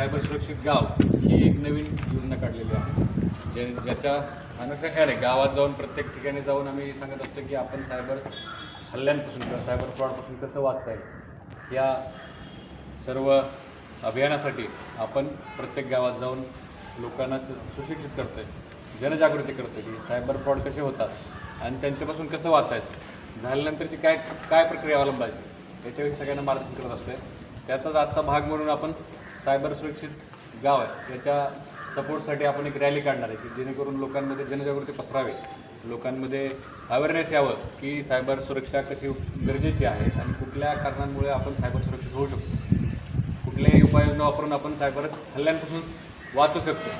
Cyber सुरक्षित गाव ही एक नवीन योजना काढलेली आहे. जे ज्याच्या अनुषंगाने गावात जाऊन प्रत्येक ठिकाणी जाऊन आम्ही सांगत असतो की आपण सायबर हल्ल्यांपासून किंवा सायबर फ्रॉडपासून कसं वाचता येईल या सर्व अभियानासाठी आपण प्रत्येक गावात जाऊन लोकांना सुशिक्षित करतो आहे जनजागृती करतो की सायबर फ्रॉड कसे होतात आणि त्यांच्यापासून कसं वाचायचं झाल्यानंतरची काय काय प्रक्रिया अवलंबायची याच्याविषयी सगळ्यांना मार्गदर्शन करत असतोय. त्याचाच आजचा भाग म्हणून आपण सायबर सुरक्षित गाव आहे. त्याच्या सपोर्टसाठी आपण एक रॅली काढणार आहे की जेणेकरून लोकांमध्ये जनजागृती पसरावी. लोकांमध्ये अवेअरनेस यावं की सायबर सुरक्षा कशी गरजेची आहे आणि कुठल्या कारणांमुळे आपण सायबर सुरक्षित होऊ शकतो. कुठल्याही उपाययोजना वापरून आपण सायबर हल्ल्यांपासून वाचू शकतो.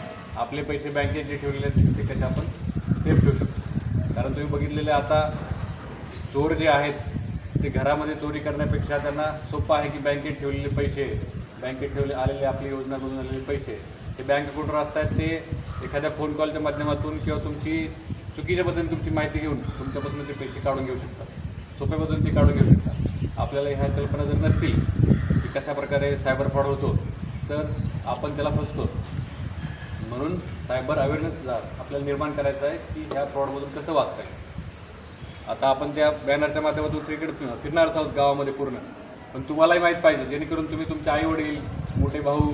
आपले पैसे बँकेत जे ठेवलेले आहेत ते कसे आपण सेफ ठेवू शकतो. कारण तुम्ही बघितलेले आता चोर जे आहेत ते घरामध्ये चोरी करण्यापेक्षा त्यांना सोपं आहे की बँकेत ठेवलेले पैसे बँकेत ठेवले आलेले आपली योजनामधून आलेले पैसे ते बँक अकाउंटवर असतात ते एखाद्या फोन कॉलच्या माध्यमातून किंवा तुमची चुकीच्या पद्धतीने तुमची माहिती घेऊन तुमच्यापासून ते पैसे काढून घेऊ शकतात सोप्या पद्धतीने ते काढून घेऊ शकतात आपल्याला ह्या कल्पना जर नसतील की कशा प्रकारे सायबर फ्रॉड होतो तर आपण त्याला फसतो. म्हणून सायबर अवेअरनेस आपल्याला निर्माण करायचं आहे की ह्या फ्रॉडमधून कसं वाचता येईल? आता आपण त्या बॅनरच्या माध्यमातून सगळीकडे फिरणारच आहोत गावामध्ये पूर्ण. पण तुम्हालाही माहीत पाहिजे जेणेकरून तुम्ही तुमचे आई वडील मोठे भाऊ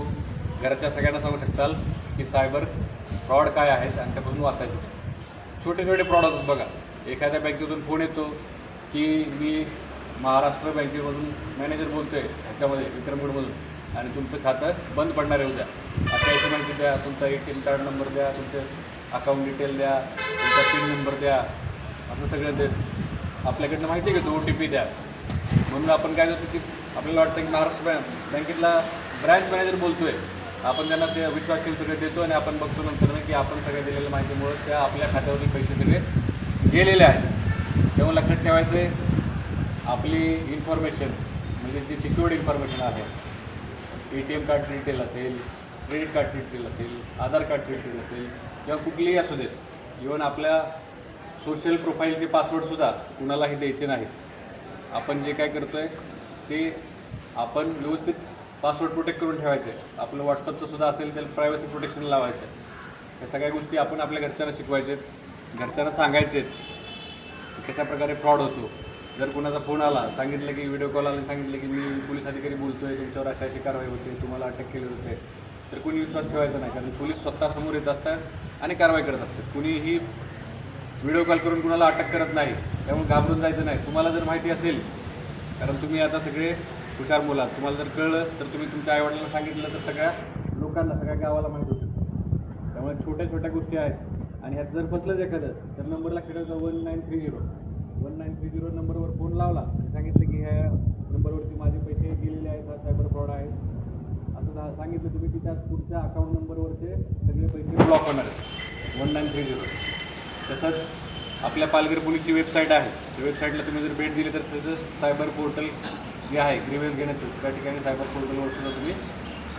घराच्या सगळ्यांना सांगू शकताल की सायबर फ्रॉड काय आहेत आणि त्यापासून वाचायचं. छोटे छोटे फ्रॉड होतात बघा. एखाद्या बँकेतून फोन येतो की मी महाराष्ट्र बँकेमधून मॅनेजर बोलतोय ह्याच्यामध्ये विक्रमगडमधून आणि तुमचं खातं बंद पडणार आहे उद्या. अशा याची माहिती द्या तुमचा A T M card number द्या तुमचं अकाउंट डिटेल द्या तुमचा पिन नंबर द्या असं सगळं दे आपल्याकडनं माहिती आहे का तो ओ टी पी द्या? म्हणून आपण काय करतो की आपल्याला वाटतं की महाराष्ट्र बँक बँकेतला ब्रँच मॅनेजर बोलतोय. आपण त्यांना ते विश्वास ठेवून सगळे देतो आणि आपण बघतो नंतर की आपण सगळ्या दिलेल्या माहितीमुळे त्या आपल्या खात्यावरील पैसे सगळे गेलेले आहेत. तेव्हा लक्षात ठेवायचं आहे आपली इन्फॉर्मेशन म्हणजे जी सिक्युअर्ड इन्फॉर्मेशन आहे A T M card detail असेल क्रेडिट कार्ड डिटेल असेल आधार कार्ड डिटेल असेल किंवा कुठलीही असू देत इवन आपल्या सोशल प्रोफाईलचे पासवर्डसुद्धा कुणालाही द्यायचे नाहीत. आपण जे काय करतो आहे ते आपण व्यवस्थित पासवर्ड प्रोटेक्ट करून ठेवायचे. आपलं व्हॉट्सअपचं सुद्धा असेल त्याला प्रायव्हसी प्रोटेक्शन लावायचं. या सगळ्या गोष्टी आपण आपल्या घरच्यांना शिकवायचे घरच्यांना सांगायचे कशा प्रकारे फ्रॉड होतो. जर कोणाचा फोन आला सांगितलं की व्हिडिओ कॉल आला सांगितलं की मी पोलीस अधिकारी बोलतोय तुमच्यावर अशा अशी कारवाई होते तुम्हाला अटक केली होते तर कोणी विश्वास ठेवायचा नाही. कारण पोलीस स्वतः समोर येत असतात आणि कारवाई करत असतात. कुणीही व्हिडिओ कॉल करून कुणाला अटक करत नाही त्यामुळे घाबरून जायचं नाही. तुम्हाला जर माहिती असेल कारण तुम्ही आता सगळे हुशार बोला तुम्हाला जर कळलं तर तुम्ही तुमच्या आईवडिलांना सांगितलं तर सगळ्या लोकांना सगळ्या गावाला माहीत होतं. त्यामुळे छोट्या छोट्या गोष्टी आहेत. आणि ह्यात जर बसलंच एखादं तर नंबरला खेळायचा one nine three zero one nine three zero नंबरवर फोन लावला. आणि सांगितलं की ह्या नंबरवरती माझे पैसे गेलेले आहेत हा सायबर फ्रॉड आहे. असं सांगितलं तुम्ही की त्या पुढच्या अकाउंट नंबरवरचे सगळे पैसे ब्लॉक होणार आहेत. वन नाईन थ्री झिरो तसंच आपल्या पालघर पोलीसची वेबसाईट आहे. त्या वेबसाईटला तुम्ही जर भेट दिली तर त्याचं सायबर पोर्टल जे आहे ग्रीवेन्स घेण्याचं त्या ठिकाणी सायबर पोर्टलवर सुद्धा तुम्ही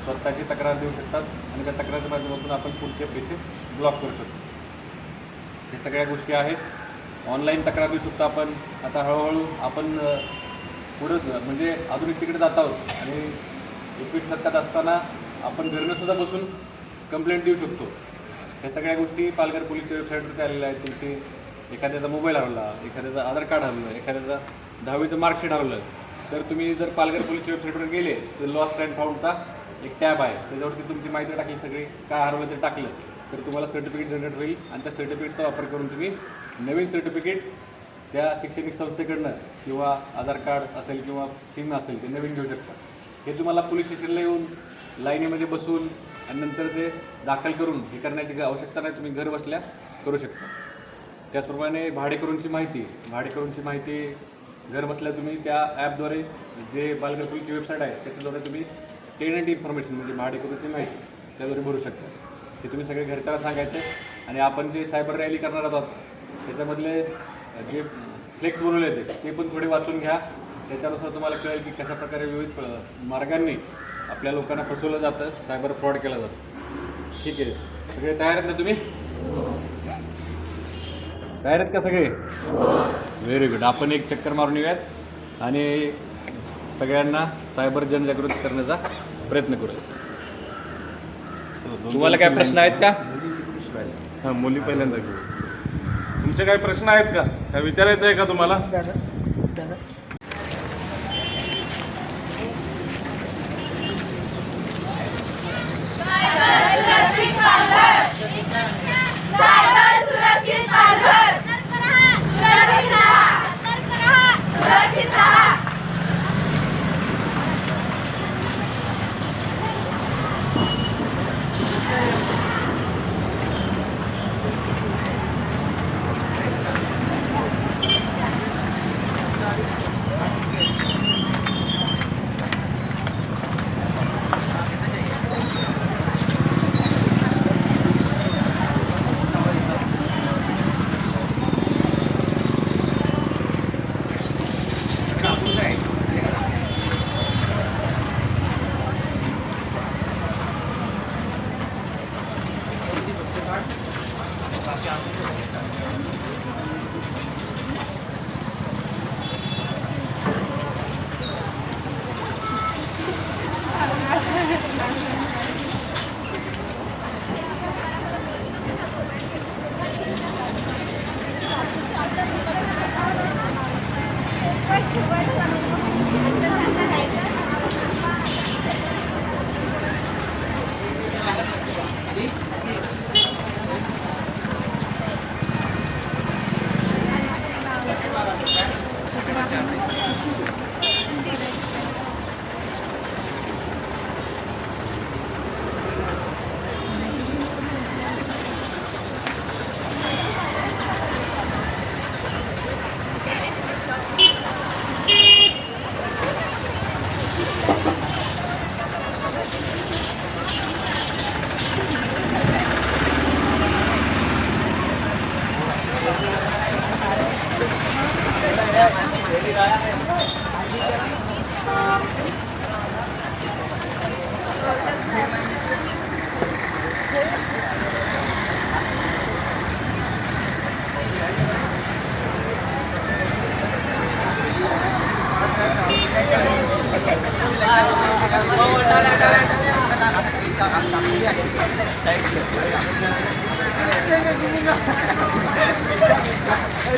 स्वतःची तक्रार देऊ शकतात आणि त्या तक्रारच्या माध्यमातून आपण पुढचे पैसे ब्लॉक करू शकतो. हे सगळ्या गोष्टी आहेत. ऑनलाईन तक्रार देऊ शकतो आपण आता हळूहळू आपण पुढं म्हणजे आधुनिक तिकडे जात आहोत आणि एकवीस शतकात असताना आपण घरनं सुद्धा बसून कंप्लेंट देऊ शकतो. ह्या सगळ्या गोष्टी पालघर पोलीसच्या वेबसाईटवरती आलेल्या आहेत. तुमची एखाद्याचा मोबाईल हरवला एखाद्याचा आधार कार्ड हरवलं एखाद्याचा दहावीचं मार्कशीट हरवलं तर तुम्ही जर पालघर पोलीसच्या वेबसाईटवर गेले तर लॉस्ट अँड फाऊंडचा एक टॅब आहे. त्याच्यावरती तुमची माहिती टाकली सगळी काय हरवलं ते टाकलं तर तुम्हाला सर्टिफिकेट जनरेट होईल आणि त्या सर्टिफिकेटचा वापर करून तुम्ही नवीन सर्टिफिकेट त्या शैक्षणिक संस्थेकडनं किंवा आधार कार्ड असेल किंवा सिम असेल ते नवीन घेऊ शकता. हे तुम्हाला पोलीस स्टेशनला येऊन लाईनीमध्ये बसून आणि नंतर ते दाखल करून हे करण्याची आवश्यकता नाही तुम्ही घर बसल्या करू शकता. त्याचप्रमाणे भाडेकरूंची माहिती भाडेकरूंची माहिती घर बसल्या तुम्ही त्या ॲपद्वारे जे पालघर वेबसाईट आहे त्याच्याद्वारे तुम्ही टेनंट इन्फॉर्मेशन म्हणजे भाडेकरूंची माहिती त्याद्वारे भरू शकता. हे तुम्ही सगळे घरच्याला सांगायचे आणि आपण जे सायबर रॅली करणार आहोत त्याच्यामधले जे फ्लेक्स बनवले ते ते पण थोडे वाचून घ्या. त्याच्यानुसार तुम्हाला कळेल की कशा प्रकारे विविध मार्गांनी आपल्या लोकांना फसवलं जातं सायबर फ्रॉड केला जातो. ठीक आहे. सगळे तयार आहेत ना तुम्ही? तयार आहेत का सगळे? व्हेरी गुड आपण एक चक्कर मारून येऊयात आणि सगळ्यांना सायबर जनजागृती करण्याचा प्रयत्न करूया तुम्हाला काय प्रश्न आहेत का? हां मुली पहिल्यांदा घेऊ. तुमचे काही प्रश्न आहेत का? काय विचारायचं आहे का तुम्हाला?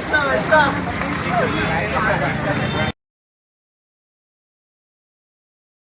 Stop, stop.